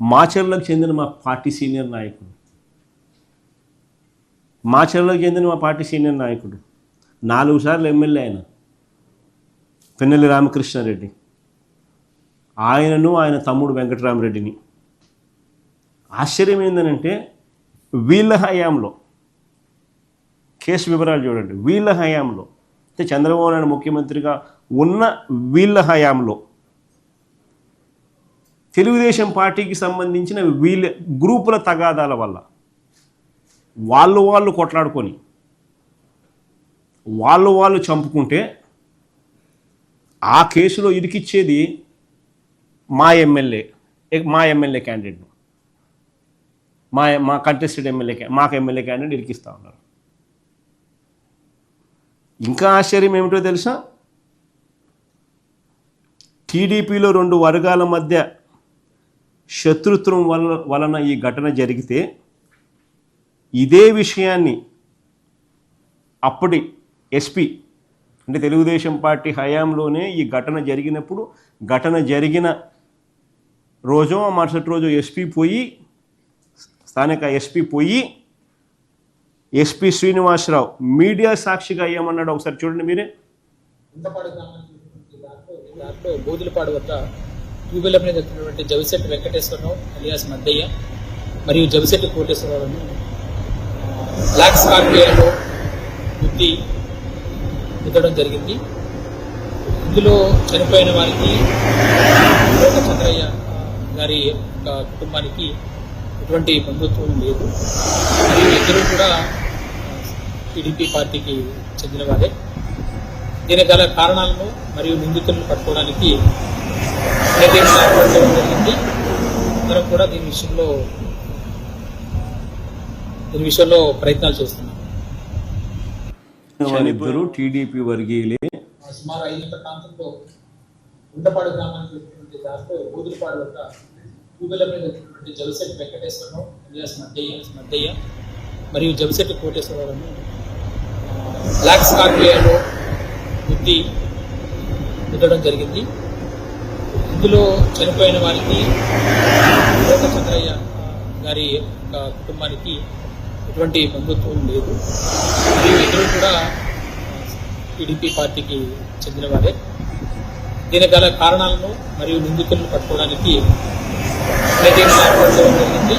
మాచర్లకు చెందిన మా party senior నాయకుడు. మాచర్లకు చెందిన మా పార్టీ సీనియర్ నాయకుడు. నాలుగు సార్లు ఎమ్మెల్యే ఆయన. పిన్నెల్లి రామకృష్ణారెడ్డి. ఆయనను ఆయన తమ్ముడు వెంకటరామరెడ్డిని. ఆశ్చర్యం ఏంటంటే వీళ్ళ హయాంలో కేసు వివరాలు చూడండి. వీళ్ళ హయాంలో అంటే చంద్రబాబు నాయుడు ముఖ్యమంత్రిగా ఉన్న వీళ్ళ హయాంలో తెలుగుదేశం పార్టీకి సంబంధించిన వీళ్ళ గ్రూపుల తగాదాల వల్ల వాళ్ళు వాళ్ళు కొట్లాడుకొని వాళ్ళు వాళ్ళు చంపుకుంటే ఆ కేసులో ఇరికిచ్చేది మా ఎమ్మెల్యే మా ఎమ్మెల్యే క్యాండిడేట్ను మా మా కంటెస్టెడ్ ఎమ్మెల్యే మాకు ఎమ్మెల్యే క్యాండిడేట్ ఇరికిస్తూ ఉన్నారు. ఇంకా ఆశ్చర్యం ఏమిటో తెలుసా? టీడీపీలో రెండు వర్గాల మధ్య శత్రుత్వం వల్ల వలన ఈ ఘటన జరిగితే ఇదే విషయాన్ని అప్పటి ఎస్పీ అంటే తెలుగుదేశం పార్టీ హయాంలోనే ఈ ఘటన జరిగినప్పుడు ఘటన జరిగిన రోజు ఆ మరుసటి రోజు ఎస్పీ పోయి స్థానిక ఎస్పీ పోయి ఎస్పీ శ్రీనివాసరావు మీడియా సాక్షిగా ఏమన్నాడు ఒకసారి చూడండి మీరే. గుంటపాడు చెందినటువంటి దాంట్లో ఈ మీద వచ్చినటువంటి జవిశెట్టి వెంకటేశ్వరరావు అలియాస్ మద్దయ్య మరియు జవిశెట్టి కోటేశ్వరరావును బ్లాక్ స్కార్పియోలో బుద్ధి గుద్దడం జరిగింది. ఇందులో చనిపోయిన వారికి చంద్రయ్య గారి యొక్క కుటుంబానికి ఎటువంటి బంధుత్వం లేదు. మరియు ఇద్దరు కూడా టీడీపీ పార్టీకి చెందిన వారే. దీనికి గల కారణాలను మరియు నిందితులను పట్టుకోవడానికి జరిగింది. కూడా దీని విషయంలో దీని విషయంలో ప్రయత్నాలు చేస్తున్నాం. వాళ్ళిద్దరూ టీడీపీ వర్గీయులే సుమారు ఐదు గంటల ప్రాంతంలో ఉండపాడు గ్రామానికి వచ్చినటువంటి దాంట్లో బూదులపాడు వద్ద ట్యూబెల్ మీద వచ్చినటువంటి వెంకటేశ్వరరావు అలియాస్ మద్దయ్య మద్దయ్య మరియు జవిశెట్టి కోటేశ్వరరావును బ్లాక్ స్కార్పియోలో గుద్ది గుద్దడం జరిగింది. ఇందులో చనిపోయిన వారికి లోకచంద్రయ్య గారి కుటుంబానికి ఎటువంటి బంధుత్వం లేదు. మరియు ఇద్దరు కూడా టీడీపీ పార్టీకి చెందిన వారే దీనికి గల కారణాలను మరియు నిందితులను పట్టుకోవడానికి ప్రయత్నం జరిగింది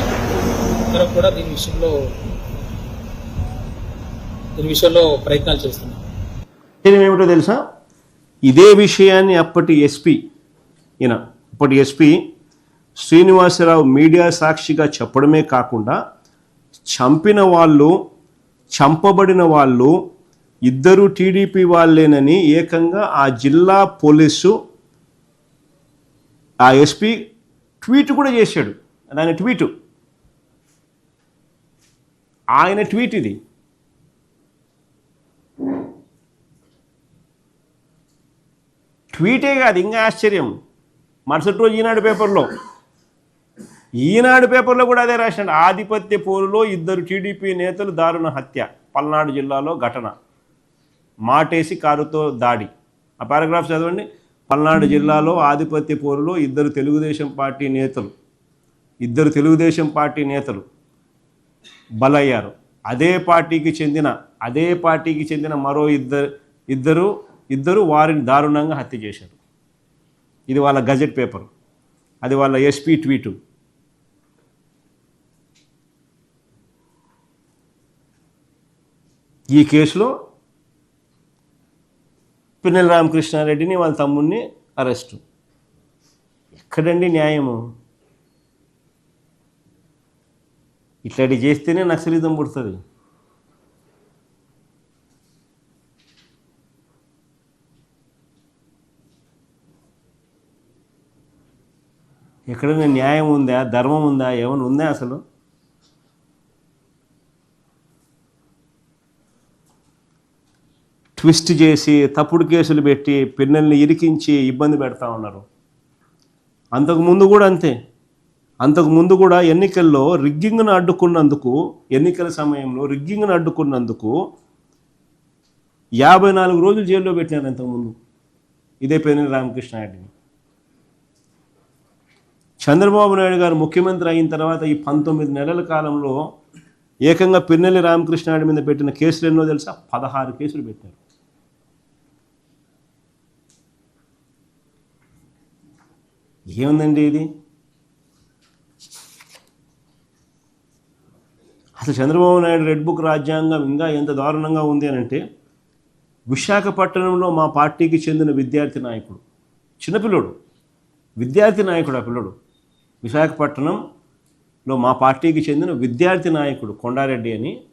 మనం కూడా దీని విషయంలో దీని విషయంలో ప్రయత్నాలు చేస్తున్నాం. ఏమిటో తెలుసా? ఇదే విషయాన్ని అప్పటి ఎస్పీ ఈయన. ఇప్పటి ఎస్పీ శ్రీనివాసరావు మీడియా సాక్షిగా చెప్పడమే కాకుండా చంపిన వాళ్ళు చంపబడిన వాళ్ళు ఇద్దరు టీడీపీ వాళ్ళేనని ఏకంగా ఆ జిల్లా పోలీసు ఆ ఎస్పీ ట్వీట్ కూడా చేశాడు. ఆయన ట్వీటు. ఆయన ట్వీట్ ఇది. ట్వీటే కాదు ఇంకా ఆశ్చర్యం. మరుసటి రోజు ఈనాడు పేపర్లో. ఈనాడు పేపర్లో కూడా అదే రాసినాడు ఆధిపత్య పోరులో ఇద్దరు టీడీపీ నేతలు దారుణ హత్య. పల్నాడు జిల్లాలో ఘటన. మాటేసి కారుతో దాడి. ఆ పారాగ్రాఫ్ చదవండి. పల్నాడు జిల్లాలో ఆధిపత్య పోరులో ఇద్దరు తెలుగుదేశం పార్టీ నేతలు. ఇద్దరు తెలుగుదేశం పార్టీ నేతలు బలయ్యారు. అదే పార్టీకి చెందిన అదే పార్టీకి చెందిన మరో ఇద్దరు ఇద్దరు ఇద్దరు వారిని దారుణంగా హత్య చేశారు. ఇది వాళ్ళ గజెట్ పేపర్. అది వాళ్ళ ఎస్పీ ట్వీటు. ఈ కేసులో పిన్నెల రామకృష్ణారెడ్డిని వాళ్ళ తమ్ముడిని అరెస్టు. ఎక్కడండి న్యాయము? ఇట్లాంటి చేస్తేనే నక్సలిజం పుడుతుంది. ఎక్కడైనా న్యాయం ఉందా? ధర్మం ఉందా? ఏమైనా ఉందా అసలు? ట్విస్ట్ చేసి తప్పుడు కేసులు పెట్టి పిల్లల్ని ఇరికించి ఇబ్బంది పెడతా ఉన్నారు. అంతకు ముందు కూడా అంతే. అంతకు ముందు కూడా ఎన్నికల్లో రిగ్గింగ్ను అడ్డుకున్నందుకు ఎన్నికల సమయంలో రిగ్గింగ్ను అడ్డుకున్నందుకు యాభై నాలుగు రోజులు జైల్లో పెట్టినారు అంతకుముందు ఇదే పేరు రామకృష్ణ రెడ్డిని చంద్రబాబు నాయుడు గారు ముఖ్యమంత్రి అయిన తర్వాత ఈ పంతొమ్మిది నెలల కాలంలో ఏకంగా పిన్నెల్లి రామకృష్ణాయుడు మీద పెట్టిన కేసులు ఎన్నో తెలుసా? పదహారు కేసులు పెట్టారు. ఏముందండి ఇది? అసలు చంద్రబాబు నాయుడు రెడ్ బుక్ రాజ్యాంగం ఇంకా ఎంత దారుణంగా ఉంది అని అంటే విశాఖపట్నంలో మా పార్టీకి చెందిన విద్యార్థి నాయకుడు చిన్నపిల్లడు. విద్యార్థి నాయకుడు ఆ పిల్లడు. విశాఖపట్నంలో మా పార్టీకి చెందిన విద్యార్థి నాయకుడు కొండారెడ్డి అని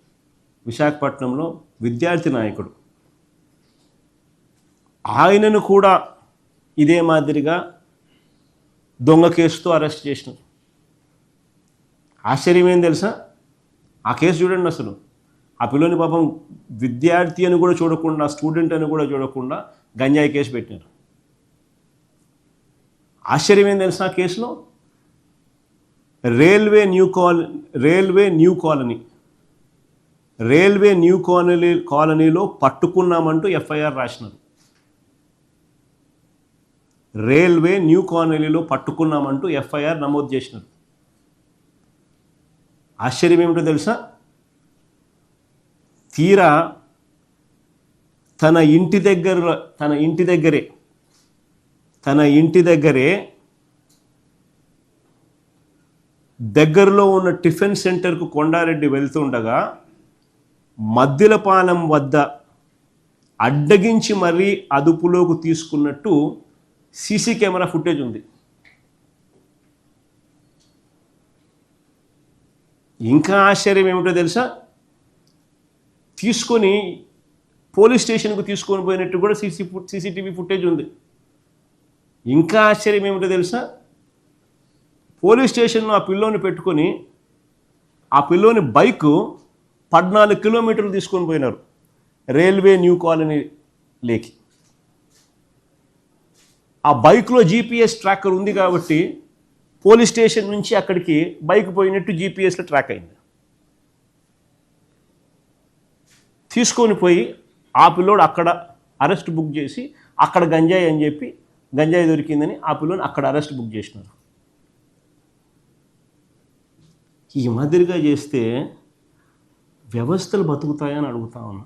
విశాఖపట్నంలో విద్యార్థి నాయకుడు. ఆయనను కూడా ఇదే మాదిరిగా దొంగ కేసుతో అరెస్ట్ చేసినారు. ఆశ్చర్యం ఏం తెలుసా? ఆ కేసు చూడండి అసలు. ఆ పిల్లని పాపం విద్యార్థి అని కూడా చూడకుండా స్టూడెంట్ అని కూడా చూడకుండా గంజాయి కేసు పెట్టినారు. ఆశ్చర్యం ఏం తెలుసా ఆ కేసులో? Railway new colony railway new colony. Railway new colony కాలనీలో పట్టుకున్నామంటూ ఎఫ్ఐఆర్ రాసినారు. రైల్వే న్యూ కాలనీలో పట్టుకున్నామంటూ ఎఫ్ఐఆర్ నమోదు చేసినారు. ఆశ్చర్యం ఏమిటో తెలుసా? తీరా తన ఇంటి దగ్గర తన ఇంటి దగ్గరే తన ఇంటి దగ్గరే దగ్గరలో ఉన్న టిఫిన్ సెంటర్కు కొండారెడ్డి వెళ్తుండగా మద్దిలపాలెం వద్ద అడ్డగించి మరీ అదుపులోకి తీసుకున్నట్టు సీసీ కెమెరా ఫుటేజ్ ఉంది. ఇంకా ఆశ్చర్యం ఏమిటో తెలుసా? తీసుకొని పోలీస్ స్టేషన్కు తీసుకొని పోయినట్టు కూడా సీసీ సీసీటీవీ ఫుటేజ్ ఉంది. ఇంకా ఆశ్చర్యం ఏమిటో తెలుసా? పోలీస్ స్టేషన్లో ఆ పిల్లోని పెట్టుకొని ఆ పిల్లోని బైక్ పద్నాలుగు కిలోమీటర్లు తీసుకొని పోయినారు. రైల్వే న్యూ కాలనీ లేకి. ఆ బైక్లో జీపీఎస్ ట్రాకర్ ఉంది కాబట్టి పోలీస్ స్టేషన్ నుంచి అక్కడికి బైక్ పోయినట్టు జీపీఎస్లో ట్రాక్ అయింది. తీసుకొని పోయి ఆ పిల్లోడు అక్కడ అరెస్ట్ బుక్ చేసి అక్కడ గంజాయి అని చెప్పి గంజాయి దొరికిందని ఆ పిల్లోని అక్కడ అరెస్ట్ బుక్ చేసినారు. ఈ మాదిరిగా చేస్తే వ్యవస్థలు బతుకుతాయని అడుగుతా ఉన్నా.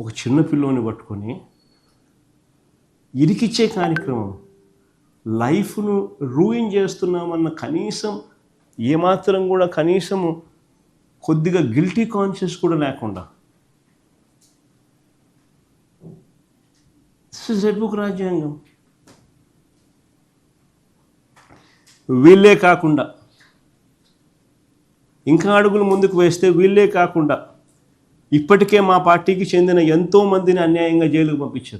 ఒక చిన్న పిల్లోని పట్టుకొని ఇరికిచ్చే కార్యక్రమం లైఫ్ను రూయిన్ చేస్తున్నామన్న కనీసం ఏమాత్రం కూడా కనీసము కొద్దిగా గిల్టీ కాన్షియస్ కూడా లేకుండా. రెడ్ బుక్ రాజ్యాంగం. వీళ్ళే కాకుండా ఇంకా అడుగులు ముందుకు వేస్తే వీళ్ళే కాకుండా ఇప్పటికే మా పార్టీకి చెందిన ఎంతో మందిని అన్యాయంగా జైలుకు పంపించారు.